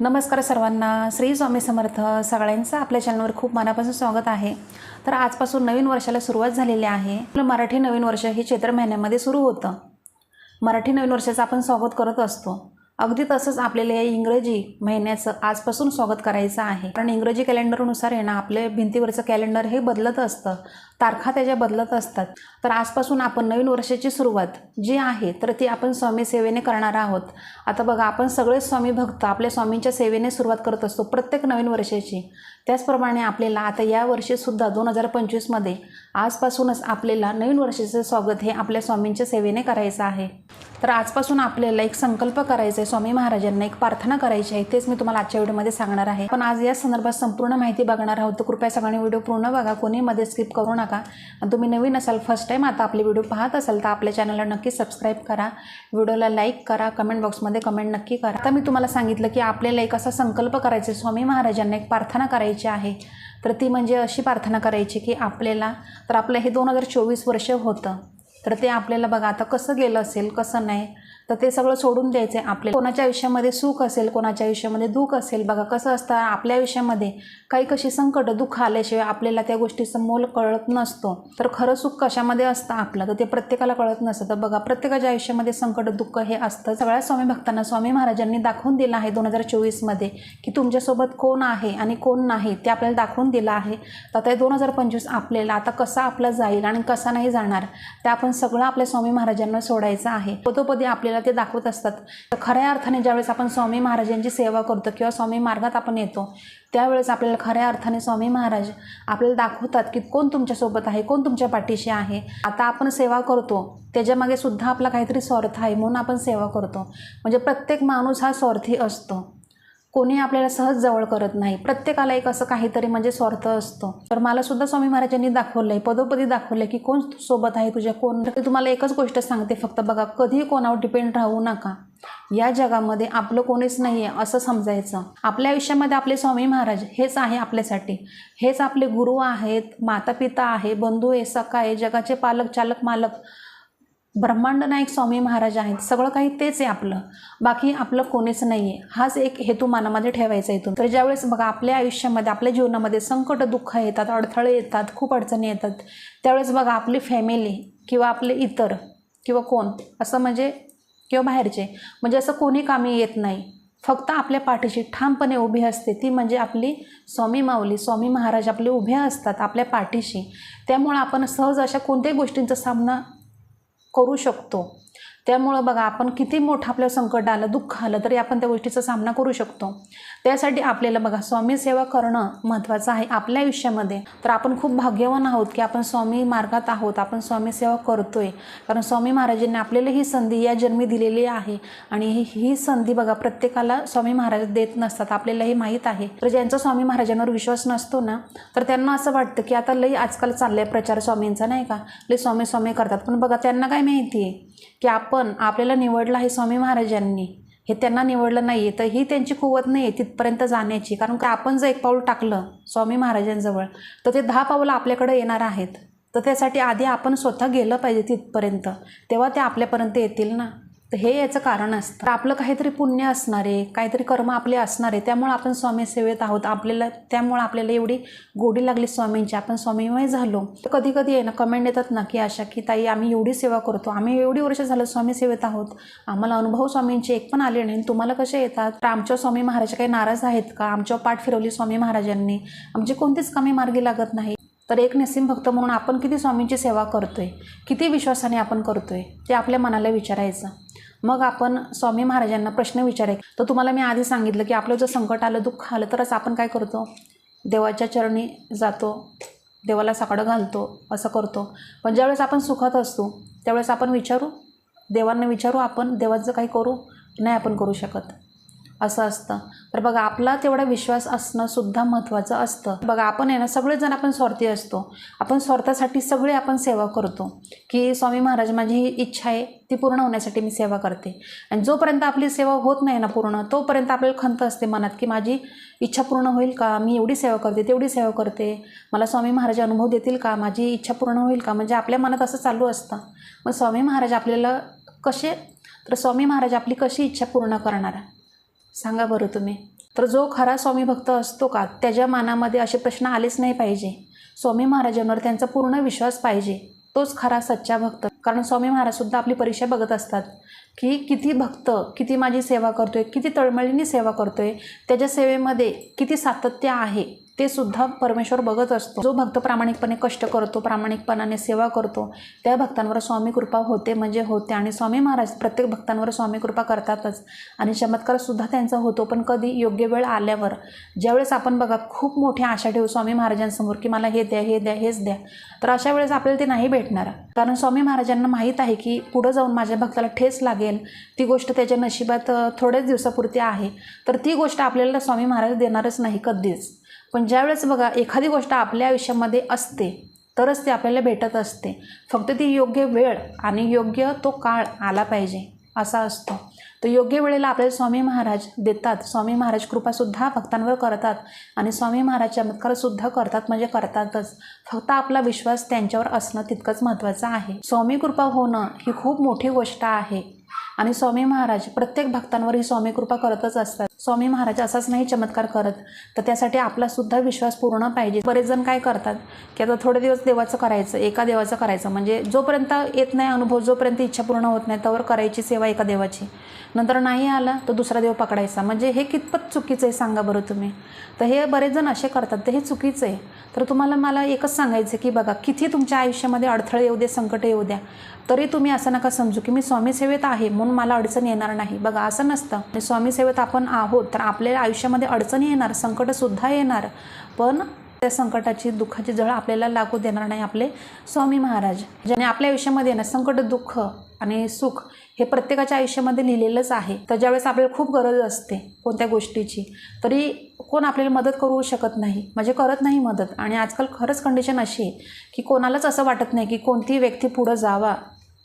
नमस्कार सर्वांना. श्री स्वामी समर्थ सगळ्यांचं आपल्या चॅनलवर खूप मनापासून स्वागत आहे. तर आजपासून नवीन वर्षाला सुरुवात झालेली आहे. आपलं मराठी नवीन वर्ष हे चैत्र महिन्यामध्ये सुरू होतं. मराठी नवीन वर्षाचं आपण स्वागत करत असतो. अगदी तसंच आपल्याला या इंग्रजी महिन्याचं आजपासून स्वागत करायचं आहे. कारण इंग्रजी कॅलेंडरनुसार आहे ना आपले भिंतीवरचं कॅलेंडर हे बदलत असतं. तारखा त्याच्या बदलत असतात. तर आजपासून आपण नवीन वर्षाची सुरुवात जी आहे तर ती आपण स्वामी सेवेने करणार आहोत. आता बघा आपण सगळे स्वामी भक्त आपल्या स्वामींच्या सेवेने सुरुवात करत असतो प्रत्येक नवीन वर्षाची. त्याचप्रमाणे आपल्याला आता या वर्षीसुद्धा दोन हजार पंचवीसमध्ये आजपासूनच आपल्याला नवीन वर्षाचं स्वागत हे आपल्या स्वामींच्या सेवेने करायचं आहे. तर आजपासून आपल्याला एक संकल्प करायचा आहे स्वामी महाराजांना एक प्रार्थना करायची आहे तेच मी तुम्हाला आजच्या व्हिडिओमध्ये सांगणार आहे. पण आज या संदर्भात संपूर्ण माहिती बघणार आहोत. तर कृपया सगळ्यांनी व्हिडिओ पूर्ण बघा कोणी मध्ये स्किप करू नका. आणि तुम्ही नवीन असाल फर्स्ट टाईम आता आपले व्हिडिओ पाहत असाल तर आपल्या चॅनलला नक्की सबस्क्राईब करा. व्हिडिओला लाईक करा कमेंट बॉक्समध्ये कमेंट नक्की करा. आता मी तुम्हाला सांगितलं की आपल्याला एक असा संकल्प करायचा आहे स्वामी महाराजांना एक प्रार्थना करायची आहे. तर ती म्हणजे अशी प्रार्थना करायची की आपल्याला तर आपलं हे दोन हजार चोवीस वर्ष होतं. तर ते आपल्याला बघा आता कसं गेलं असेल कसं नाही तर ते सगळं सोडून द्यायचं आहे आपल्याला. कोणाच्या आयुष्यामध्ये सुख असेल कोणाच्या आयुष्यामध्ये दुःख असेल बघा कसं असतं आपल्या आयुष्यामध्ये काही कशी संकट दुःख आल्याशिवाय आपल्याला त्या गोष्टीचं मोल कळत नसतो. तर खरं सुख कशामध्ये असतं आपलं? तर ते प्रत्येकाला कळत नसतं. तर बघा प्रत्येकाच्या आयुष्यामध्ये संकट दुःख हे असतं. सगळ्या स्वामी भक्तांना स्वामी महाराजांनी दाखवून दिलं आहे दोन हजार चोवीसमध्ये की तुमच्यासोबत कोण आहे आणि कोण नाही ते आपल्याला दाखवून दिलं आहे. तर आता दोन हजार पंचवीस आपल्याला आता कसा आपला जाईल आणि कसा नाही जाणार ते आपण सगळं आपल्या स्वामी महाराजांना सोडायचं आहे. पदोपदी आपल्याला ते दाखवत असतात. तर खऱ्या अर्थाने ज्यावेळेस आपण स्वामी महाराजांची सेवा करतो किंवा स्वामी मार्गात आपण येतो त्यावेळेस आपल्याला खऱ्या अर्थाने स्वामी महाराज आपल्याला दाखवतात की कोण तुमच्यासोबत आहे कोण तुमच्या पाठीशी आहे. आता आपण सेवा करतो त्याच्यामागे सुद्धा आपला काहीतरी स्वार्थ आहे म्हणून आपण सेवा करतो. म्हणजे प्रत्येक माणूस हा स्वार्थी असतो. कोणी आपल्याला सहज जवळ करत नाही. प्रत्येकाला एक असं काहीतरी म्हणजे स्वार्थ असतो. तर मला सुद्धा स्वामी महाराजांनी दाखवलं आहे पदोपदी दाखवलं की कोण सोबत आहे तुझ्या कोण तुम्हाला एकच गोष्ट सांगते फक्त बघा कधीही कोणावर डिपेंड राहू नका. या जगामध्ये आपलं कोणीच नाही आहे असं समजायचं. आपल्या आयुष्यामध्ये आपले स्वामी महाराज हेच आहे आपल्यासाठी. हेच आपले गुरु आहेत माता पिता आहे बंधू आहे सखा आहे जगाचे पालक चालक मालक ब्रह्मांड नायक स्वामी महाराज आहेत. सगळं काही तेच आहे आपलं. बाकी आपलं कोणीच नाही आहे हाच एक हेतू मनामध्ये ठेवायचा इथून. तर ज्यावेळेस बघा आपल्या आयुष्यामध्ये आपल्या जीवनामध्ये संकट दुःख येतात अडथळे येतात खूप अडचणी येतात. त्यावेळेस बघा आपली फॅमिली किंवा आपले इतर किंवा कोण असं म्हणजे किंवा बाहेरचे म्हणजे असं कोणी कामी येत नाही. फक्त आपल्या पाठीशी ठामपणे उभी असते. ती म्हणजे आपली स्वामी माऊली स्वामी महाराज आपले उभे असतात आपल्या पाठीशी. त्यामुळं आपण सहज अशा कोणत्याही गोष्टींचा सामना करू शकतो. त्यामुळं बघा आपण किती मोठं आपलं संकट आलं दुःख आलं तरी आपण त्या गोष्टीचा सामना करू शकतो. त्यासाठी आपल्याला बघा स्वामी सेवा करणं महत्त्वाचं आहे आपल्या आयुष्यामध्ये. तर आपण खूप भाग्यवान आहोत की आपण स्वामी मार्गात आहोत आपण स्वामी सेवा करतोय. कारण स्वामी महाराजांनी आपल्याला ही संधी या जन्मी दिलेली आहे. आणि ही ही संधी बघा प्रत्येकाला स्वामी महाराज देत नसतात आपल्याला हे माहीत आहे. तर ज्यांचा स्वामी महाराजांवर विश्वास नसतो ना तर त्यांना असं वाटतं की आता लई आजकाल चाललाय प्रचार स्वामींचा नाही का? लई स्वामी स्वामी करतात. पण बघा त्यांना काय माहिती आहे की आपण आपल्याला निवडलं आहे स्वामी महाराजांनी हे त्यांना निवडलं नाही आहे तर ही त्यांची कुवत नाही आहे तिथपर्यंत जाण्याची. कारण का आपण जर एक पाऊल टाकलं स्वामी महाराजांजवळ तर ते दहा पाऊलं आपल्याकडे येणार आहेत. तर त्यासाठी आधी आपण स्वतः गेलं पाहिजे तिथपर्यंत. तेव्हा ते आपल्यापर्यंत येतील ना? तर हे याचं कारण असतं. तर आपलं काहीतरी पुण्य असणार आहे काहीतरी कर्म आपले असणार आहे त्यामुळं आपण स्वामी सेवेत आहोत. आपल्याला त्यामुळं आपल्याला एवढी गोडी लागली स्वामींची. आपण स्वामीमय झालो. तर कधी कधी आहे ना कमेंट येतात ना की अशा की ताई आम्ही एवढी सेवा करतो. आम्ही एवढी वर्ष झालं स्वामी सेवेत आहोत. आम्हाला अनुभव स्वामींचे एक पण आले नाही. तुम्हाला कसे येतात? तर आमच्या स्वामी महाराज काही नाराज आहेत का? आमच्यावर पाठ फिरवली स्वामी महाराजांनी. आमची कोणतीच कमी मार्गी लागत नाही. तर एक नसीम भक्त म्हणून आपण किती स्वामींची सेवा करतोय? किती विश्वासाने आपण करतोय? ते आपल्या मनाला विचारायचं. मग आपण स्वामी महाराजांना प्रश्न विचारे तर तुम्हाला मी आधी सांगितलं की आपलं जर संकट आलं दुःख आलं तरच आपण काय करतो? देवाच्या चरणी जातो देवाला साकडं घालतो असं करतो. पण ज्यावेळेस आपण सुखात असतो त्यावेळेस आपण विचारू? देवांना विचारू आपण? देवाचं काही करू? नाही आपण करू शकत. असं असतं. तर बघा आपला तेवढा विश्वास असणं सुद्धा महत्त्वाचं असतं. बघा आपण आहे ना सगळेजण आपण स्वार्थी असतो. आपण स्वार्थासाठी सगळे आपण सेवा करतो. की स्वामी महाराज माझी ही इच्छा आहे ती पूर्ण होण्यासाठी मी सेवा करते. आणि जोपर्यंत आपली सेवा होत नाही ना पूर्ण तोपर्यंत आपल्याला खंत असते मनात की माझी इच्छा पूर्ण होईल का? मी एवढी सेवा करते तेवढी सेवा करते. मला स्वामी महाराज अनुभव देतील का? माझी इच्छा पूर्ण होईल का? म्हणजे आपल्या मनात असं चालू असतं. मग स्वामी महाराज आपल्याला कसे तर स्वामी महाराज आपली कशी इच्छा पूर्ण करणार? सांगा बरं तुम्ही. तर जो खरा स्वामी भक्त असतो का त्याच्या मनामध्ये असे प्रश्न आलेच नाही पाहिजे. स्वामी महाराजांवर त्यांचा पूर्ण विश्वास पाहिजे. तोच खरा सच्चा भक्त. कारण स्वामी महाराजसुद्धा आपली परीक्षा बघत असतात की किती भक्त किती माझी सेवा करतोय किती तळमळीने सेवा करतोय त्याच्या सेवेमध्ये किती सातत्य आहे. ते सुद्धा परमेश्वर बघत असतो. जो भक्त प्रामाणिकपणे कष्ट करतो प्रामाणिकपणाने सेवा करतो त्या भक्तांवर स्वामी कृपा होते म्हणजे होते. आणि स्वामी महाराज प्रत्येक भक्तांवर स्वामी कृपा करतातच. आणि चमत्कार सुद्धा त्यांचा होतो. पण कधी योग्य वेळ आल्यावर ज्यावेळेस आपण बघा खूप मोठी आशा ठेवू स्वामी महाराजांसमोर की मला हे द्या हे द्या हेच द्या तर अशा वेळेस आपल्याला ते नाही भेटणार. कारण स्वामी महाराजांना माहीत आहे की पुढं जाऊन माझ्या भक्ताला ठेस लागेल. ती गोष्ट त्याच्या नशिबात थोड्याच दिवसापुरती आहे. तर ती गोष्ट आपल्याला स्वामी महाराज देणारच नाही कधीच. पण ज्यावेळेस बघा एखादी गोष्ट आपल्या आयुष्यामध्ये असते तरच ती आपल्याला भेटत असते. फक्त ती योग्य वेळ आणि योग्य तो काळ आला पाहिजे असा असतो. तर योग्य वेळेला आपल्याला स्वामी महाराज देतात. स्वामी महाराज कृपासुद्धा भक्तांवर करतात आणि स्वामी महाराज चमत्कारसुद्धा करतात म्हणजे करतातच. फक्त आपला विश्वास त्यांच्यावर असणं तितकंच महत्त्वाचं आहे. स्वामी कृपा होणं ही खूप मोठी गोष्ट आहे. आणि स्वामी महाराज प्रत्येक भक्तांवर ही स्वामी कृपा करतच असतात. स्वामी महाराज असाच नाही चमत्कार करत. तर त्यासाठी आपला सुद्धा विश्वास पूर्ण पाहिजे. बरेच जण काय करतात की आता थोडे दिवस देवाचं करायचं एका देवाचं करायचं. म्हणजे जोपर्यंत येत नाही अनुभव जोपर्यंत इच्छा पूर्ण होत नाही त्यावर करायची सेवा एका देवाची. नंतर नाही आला तर दुसरा देव पकडायचा. म्हणजे हे कितपत चुकीचं आहे सांगा बरं तुम्ही. तर हे बरेच जण असे करतात तर हे चुकीचं आहे. तर तुम्हाला मला एकच सांगायचं की बघा किती तुमच्या आयुष्यामध्ये अडथळे येऊ दे संकट येऊ द्या. तरी तुम्ही असं नका समजू की मी स्वामी सेवेत आहे म्हणून मला अडचण येणार नाही. बघा असं नसतं. आणि स्वामी सेवेत आपण आहोत तर आपल्या आयुष्यामध्ये अडचणी येणार संकटसुद्धा येणार. पण त्या संकटाची दुःखाची झळ आपल्याला लागू देणार नाही आपले स्वामी महाराज. ज्याने आपल्या आयुष्यामध्ये ना संकट दुःख आणि सुख हे प्रत्येकाच्या आयुष्यामध्ये लिहिलेलंच आहे. तर ज्यावेळेस आपल्याला खूप गरज असते कोणत्या गोष्टीची तरी कोण आपल्याला मदत करू शकत नाही. म्हणजे करत नाही मदत. आणि आजकाल खरंच कंडिशन अशी आहे की कोणालाच असं वाटत नाही की कोणती व्यक्ती पुढं जावा.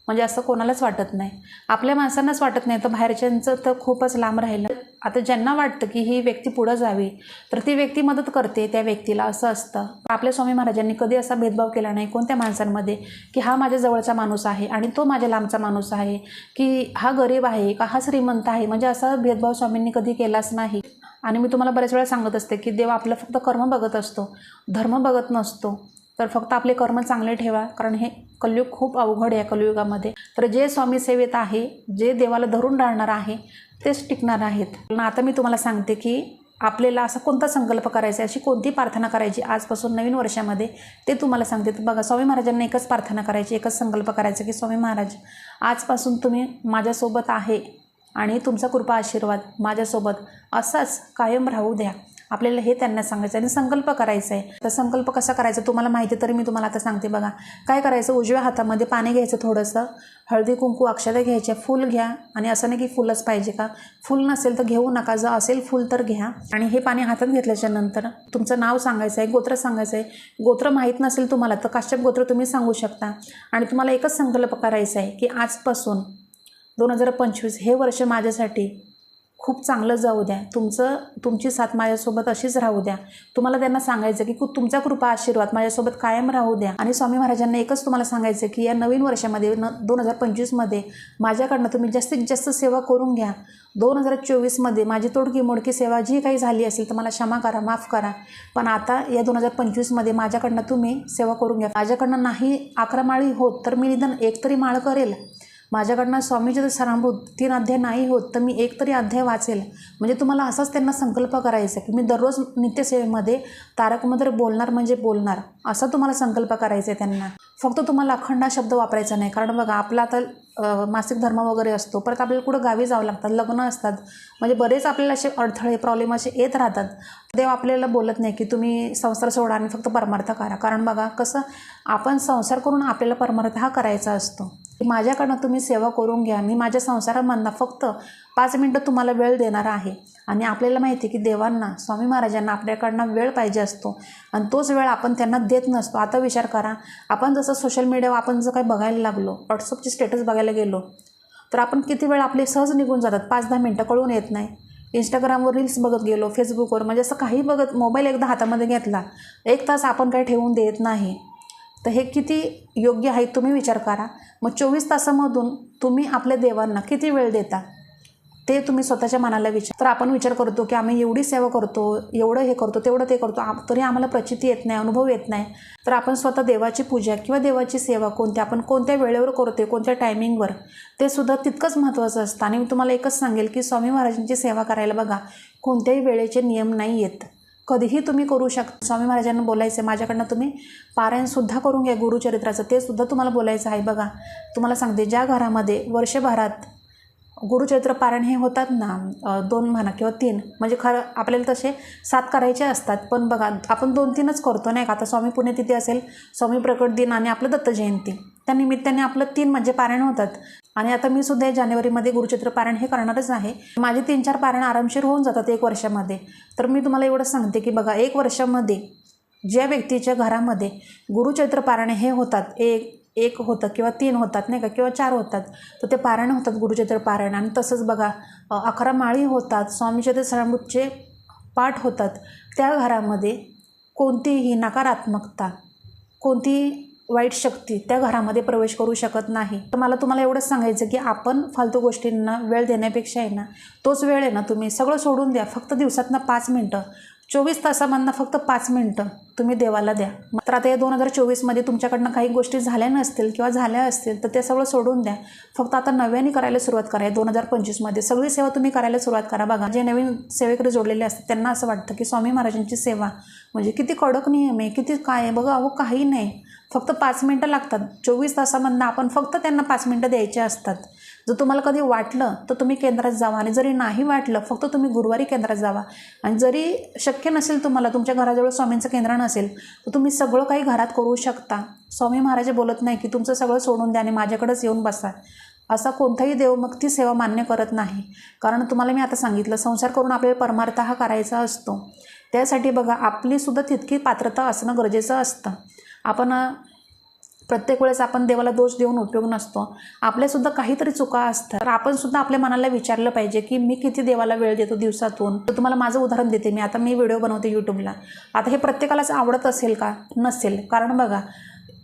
म्हणजे असं कोणालाच वाटत नाही. आपल्या माणसांनाच वाटत नाही. तर बाहेरच्यांचं तर खूपच लांब राहिलं. आता ज्यांना वाटतं की ही व्यक्ती पुढं जावी तर ती व्यक्ती मदत करते त्या व्यक्तीला असं असतं. आपल्या स्वामी महाराजांनी कधी असा भेदभाव केला नाही कोणत्या माणसांमध्ये की हा माझ्या जवळचा माणूस आहे आणि तो माझ्या लांबचा माणूस आहे की हा गरीब आहे का हा श्रीमंत आहे? म्हणजे असा भेदभाव स्वामींनी कधी केलाच नाही. आणि मी तुम्हाला बऱ्याच वेळा सांगत असते की देव आपलं फक्त कर्म बघत असतो धर्म बघत नसतो. तर फक्त आपले कर्म चांगले ठेवा कारण हे कलयुग खूप अवघड आहे कलियुगामध्ये. तर जे स्वामी सेवेत आहे जे देवाला धरून राहणार आहे तेच टिकणार आहेत. पण आता मी तुम्हाला सांगते की आपल्याला असा कोणता संकल्प करायचा आहे अशी कोणती प्रार्थना करायची आजपासून नवीन वर्षामध्ये ते तुम्हाला सांगते. तर बघा स्वामी महाराजांना एकच प्रार्थना करायची एकच संकल्प करायचा की स्वामी महाराज आजपासून तुम्ही माझ्यासोबत आहे आणि तुमचा कृपा आशीर्वाद माझ्यासोबत असाच कायम राहू द्या. आपल्याला हे त्यांना सांगायचं आहे आणि संकल्प करायचा आहे. तर संकल्प कसा करायचा तुम्हाला माहिती तरी मी तुम्हाला आता सांगते बघा. काय करायचं? उजव्या हातामध्ये पाणी घ्यायचं थोडंसं. हळदी कुंकू अक्षता घ्यायच्या. फूल घ्या. आणि असं नाही की फुलच पाहिजे का? फुल नसेल तर घेऊ नका. जर असेल फुल तर घ्या. आणि हे पाणी हातात घेतल्याच्या नंतर तुमचं नाव सांगायचं आहे गोत्र सांगायचं आहे. गोत्र माहीत नसेल तुम्हाला तर काश्यप गोत्र तुम्ही सांगू शकता. आणि तुम्हाला एकच संकल्प करायचा आहे की आजपासून दोन हजार पंचवीस हे वर्ष माझ्यासाठी खूप चांगलं जाऊ द्या. तुमचं तुमची साथ माझ्यासोबत अशीच राहू द्या. तुम्हाला त्यांना सांगायचं की कु- तुमचा कृपा आशीर्वाद माझ्यासोबत कायम राहू द्या. आणि स्वामी महाराजांना एकच तुम्हाला सांगायचं की या नवीन वर्षामध्ये न दोन हजार पंचवीसमध्ये माझ्याकडनं तुम्ही जास्तीत जास्त सेवा करून घ्या. दोन हजार चोवीसमध्ये माझी तोडकी मोडकी सेवा जी काही झाली असेल तर मला क्षमा करा माफ करा. पण आता या दोन हजार पंचवीसमध्ये माझ्याकडनं तुम्ही सेवा करून घ्या. माझ्याकडनं नाही अकरा माळी होत तर मी निदान एक तरी माळ करेल. माझ्याकडनं स्वामीचे जर सरांभूत तीन अध्याय नाही होत तर मी एक तरी अध्याय वाचेल. म्हणजे तुम्हाला असाच त्यांना संकल्प करायचा की मी दररोज नित्यसेवेमध्ये तारकमंत्र बोलणार म्हणजे बोलणार असा तुम्हाला संकल्प करायचा आहे त्यांना. फक्त तुम्हाला अखंड हा शब्द वापरायचा नाही कारण बघा आपला आता मासिक धर्म वगैरे असतो परत आपल्याला कुठं गावी जावं लागतात लग्न असतात म्हणजे बरेच आपल्याला असे अडथळे प्रॉब्लेम असे येत राहतात. देव आपल्याला बोलत नाही की तुम्ही संसार सोडा आणि फक्त परमार्थ करा. कारण बघा कसं आपण संसार करून आपल्याला परमार्थ हा करायचा असतो. माझ्याकडनं तुम्ही सेवा करून घ्या. मी माझ्या संसारामधनं फक्त पाच मिनटं तुम्हाला वेळ देणार आहे. आणि आपल्याला माहिती आहे की देवांना स्वामी महाराजांना आपल्याकडनं वेळ पाहिजे असतो. आणि तोच वेळ आपण त्यांना देत नसतो. आता विचार करा. आपण जसं सोशल मीडियावर आपण जर काही बघायला लागलो व्हॉट्सअपचे स्टेटस बघायला गेलो तर आपण किती वेळ आपले सहज निघून जातात. पाच दहा मिनटं कळून येत नाही. इंस्टाग्रामवर रील्स बघत गेलो फेसबुकवर म्हणजे असं काही बघत मोबाईल एकदा हातामध्ये घेतला एक तास आपण काही ठेवून देत नाही. तर हे किती योग्य आहे तुम्ही विचार करा. मग चोवीस तासामधून तुम्ही आपल्या देवांना किती वेळ देता ते तुम्ही स्वतःच्या मनाला विचार. तर आपण विचार करतो की आम्ही एवढी सेवा करतो एवढं हे करतो तेवढं ते करतो तरी आम्हाला प्रचिती येत नाही अनुभव येत नाही. तर आपण स्वतः देवाची पूजा किंवा देवाची सेवा कोणत्या आपण कोणत्या वेळेवर करतोय कोणत्या टायमिंगवर ते सुद्धा तितकंच महत्त्वाचं असतं. आणि मी तुम्हाला एकच सांगेल की स्वामी महाराजांची सेवा करायला बघा कोणत्याही वेळेचे नियम नाही येत. कधीही तुम्ही करू शकता स्वामी महाराजांना बोलायचं आहे माझ्याकडनं तुम्ही पारायणसुद्धा करून घ्या गुरुचरित्राचं. ते सुद्धा तुम्हाला बोलायचं आहे बघा. तुम्हाला सांगते ज्या घरामध्ये वर्षभरात गुरुचरित्र पारायण हे होतात ना दोन म्हणा किंवा तीन म्हणजे खरं आपल्याला तसे सात करायचे असतात पण बघा आपण दोन तीनच करतो नाही का? आता स्वामी पुण्यतिथी असेल स्वामी प्रकट दिन आणि आपलं दत्त जयंती. त्या निमित्ताने आपलं तीन म्हणजे पारायण होतात. आणि आता मी सुद्धा जानेवारीमध्ये गुरुचित्र पारायण हे करणारच आहे. माझे तीन चार पारायण आरामशीर होऊन जातात एक वर्षामध्ये. तर मी तुम्हाला एवढं सांगते की बघा एक वर्षामध्ये ज्या व्यक्तीच्या घरामध्ये गुरुचैत्र पारायण हे होतात एक एक होतं किंवा तीन होतात नाही का किंवा चार होतात तर ते पारायण होतात गुरुचैत्र पारायण. आणि तसंच बघा अकरा माळी होतात स्वामीचरित्र सरामृतचे पाठ होतात. त्या घरामध्ये कोणतीही नकारात्मकता कोणतीही वाईट शक्ती त्या घरामध्ये प्रवेश करू शकत नाही. तर मला तुम्हाला एवढंच सांगायचं की आपण फालतू गोष्टींना वेळ देण्यापेक्षा आहे ना तोच वेळ आहे ना तुम्ही सगळं सोडून द्या. फक्त दिवसातनं पाच मिनटं. चोवीस तासामधनं फक्त पाच मिनटं तुम्ही देवाला द्या. मात्र आता या दोन हजार चोवीसमध्ये तुमच्याकडनं काही गोष्टी झाल्या नसतील किंवा झाल्या असतील तर ते सगळं सोडून द्या. फक्त आता नव्याने करायला सुरुवात करा. दोन हजार पंचवीसमध्ये सगळी सेवा तुम्ही करायला सुरुवात करा. बघा जे नवीन सेवेकडे जोडलेले असतात त्यांना असं वाटतं की स्वामी महाराजांची सेवा म्हणजे किती कडक नियम आहे किती काय आहे. बघा अहो काही नाही. फक्त पाच मिनटं लागतात. चोवीस तासामधनं आपण फक्त त्यांना पाच मिनटं द्यायचे असतात. जर तुम्हाला कधी वाटलं तर तुम्ही केंद्रात जावा. आणि जरी नाही वाटलं फक्त तुम्ही गुरुवारी केंद्रात जावा. आणि जरी शक्य नसेल तुम्हाला तुमच्या घराजवळ स्वामींचं केंद्र नसेल तर तुम्ही सगळं काही घरात करू शकता. स्वामी महाराज बोलत नाही की तुमचं सगळं सोडून द्या आणि माझ्याकडेच येऊन बसा. असा कोणताही देवमक्ती सेवा मान्य करत नाही. कारण तुम्हाला मी आता सांगितलं संसार करून आपल्याला परमार्थ हा करायचा असतो. त्यासाठी बघा आपलीसुद्धा तितकी पात्रता असणं गरजेचं असतं. आपण प्रत्येक वेळेस आपण देवाला दोष देऊन उपयोग नसतो. आपल्यासुद्धा काहीतरी चुका असतात. तर आपण सुद्धा आपल्या मनाला विचारलं पाहिजे की मी किती देवाला वेळ देतो दिवसातून? तर तुम्हाला माझं उदाहरण देते मी. आता मी व्हिडिओ बनवते यूट्यूबला आता हे प्रत्येकालाच आवडत असेल का? नसेल. कारण बघा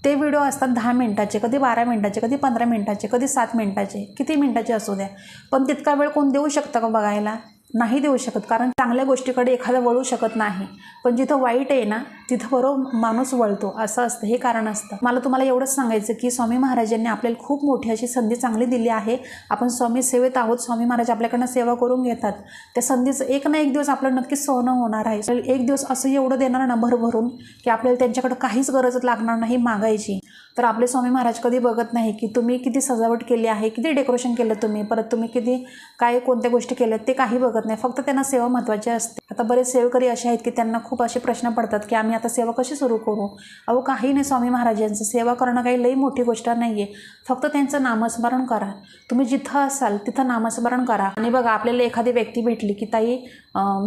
ते व्हिडिओ असतात दहा मिनटाचे कधी बारा मिनटाचे कधी पंधरा मिनटाचे कधी सात मिनटाचे. किती मिनटाचे असू द्या. पण तितका वेळ कोण देऊ शकतं का बघायला? नाही देऊ शकत. कारण चांगल्या गोष्टीकडे एखादा वळू शकत नाही. पण जिथं वाईट आहे ना तिथं बरोबर माणूस वळतो असं असतं हे कारण असतं. मला तुम्हाला एवढंच सांगायचं की स्वामी महाराजांनी आपल्याला खूप मोठी अशी संधी चांगली दिली आहे. आपण स्वामी सेवेत आहोत स्वामी महाराज आपल्याकडनं सेवा करून घेतात. त्या संधीचं एक ना एक दिवस आपलं नक्कीच सोनं होणार आहे. एक दिवस असं एवढं देणार ना भरभरून की आपल्याला त्यांच्याकडे काहीच गरज लागणार नाही मागायची. तर आपले स्वामी महाराज कधी बघत नाही की तुम्ही किती सजावट केली आहे किती डेकोरेशन केलं तुम्ही परत तुम्ही किती काय कोणत्या गोष्टी केल्यात ते काही बघत नाही. फक्त त्यांना सेवा महत्त्वाची असते. आता बरेच सेवेकरी असे आहेत की त्यांना खूप असे प्रश्न पडतात की आम्ही आता सेवा कशी सुरू करू? अहो काही नाही स्वामी महाराजांचं. सेवा करणं काही लई मोठी गोष्ट नाही आहे फक्त त्यांचं नामस्मरण करा. तुम्ही जिथं असाल तिथं नामस्मरण करा. आणि बघा आपल्याला एखादी व्यक्ती भेटली की ताई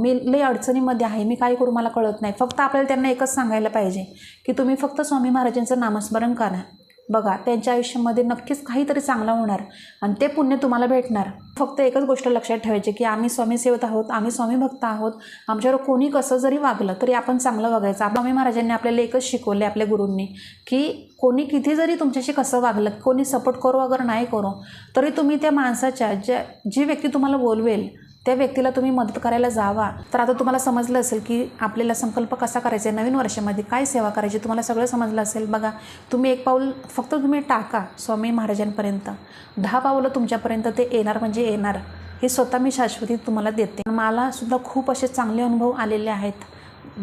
मी लई अडचणीमध्ये आहे. मी काय करू मला कळत नाही. फक्त आपल्याला त्यांना एकच सांगायला पाहिजे की तुम्ही फक्त स्वामी महाराजांचं नामस्मरण करा. बघा त्यांच्या आयुष्यामध्ये नक्कीच काहीतरी चांगलं होणार आणि ते पुण्य तुम्हाला भेटणार. फक्त एकच गोष्ट लक्षात ठेवायची की आम्ही स्वामी सेवत आहोत आम्ही स्वामी भक्त आहोत. आमच्यावर कोणी कसं जरी वागलं तरी आपण चांगलं वागायचं आपल्या स्वामी महाराजांनी आपल्याला एकच शिकवले आपल्या गुरूंनी की कोणी किती जरी तुमच्याशी कसं वागलं कोणी सपोर्ट करो अगर नाही करो तरी तुम्ही त्या माणसाच्या ज्या जी व्यक्ती तुम्हाला बोलवेल त्या व्यक्तीला तुम्ही मदत करायला जावा. तर आता तुम्हाला समजलं असेल की आपल्याला संकल्प कसा करायचा आहे? नवीन वर्षामध्ये काय सेवा करायची? तुम्हाला सगळं समजलं असेल. बघा तुम्ही एक पाऊल फक्त तुम्ही टाका स्वामी महाराजांपर्यंत. दहा पावलं तुमच्यापर्यंत ते येणार म्हणजे येणार. हे स्वतः मी शाश्वती तुम्हाला देते. मला सुद्धा खूप असे चांगले अनुभव आलेले आहेत.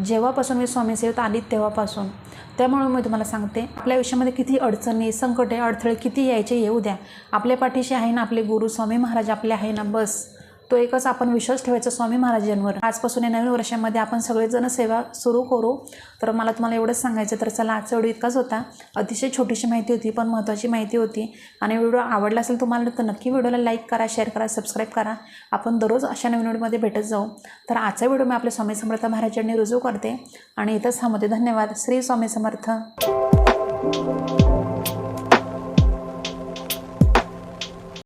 जेव्हापासून मी स्वामी सेवेत आली तेव्हापासून. त्यामुळे मी तुम्हाला सांगते आपल्या आयुष्यामध्ये किती अडचणी संकटे अडथळे किती यायचे येऊ द्या. आपल्या पाठीशी आहे ना आपले गुरु स्वामी महाराज आपले आहे ना बस. तो एकच आपण विश्वास ठेवायचा स्वामी महाराजांवर. आजपासून या नवीन वर्षामध्ये आपण सगळेजण सेवा सुरू करू. तर मला तुम्हाला एवढंच सांगायचं तर चला आजचा व्हिडिओ इतकाच होता. अतिशय छोटीशी माहिती होती पण महत्त्वाची माहिती होती. आणि व्हिडिओ आवडला असेल तुम्हाला तर नक्की व्हिडिओला लाईक करा शेअर करा सबस्क्राईब करा. आपण दररोज अशा नवीन व्हिडिओमध्ये भेटत जाऊ. तर आजचा व्हिडिओ मी आपल्या स्वामी समर्थ महाराजांनी रुजू करते. आणि इथंच थांबते. धन्यवाद. श्री स्वामी समर्थ.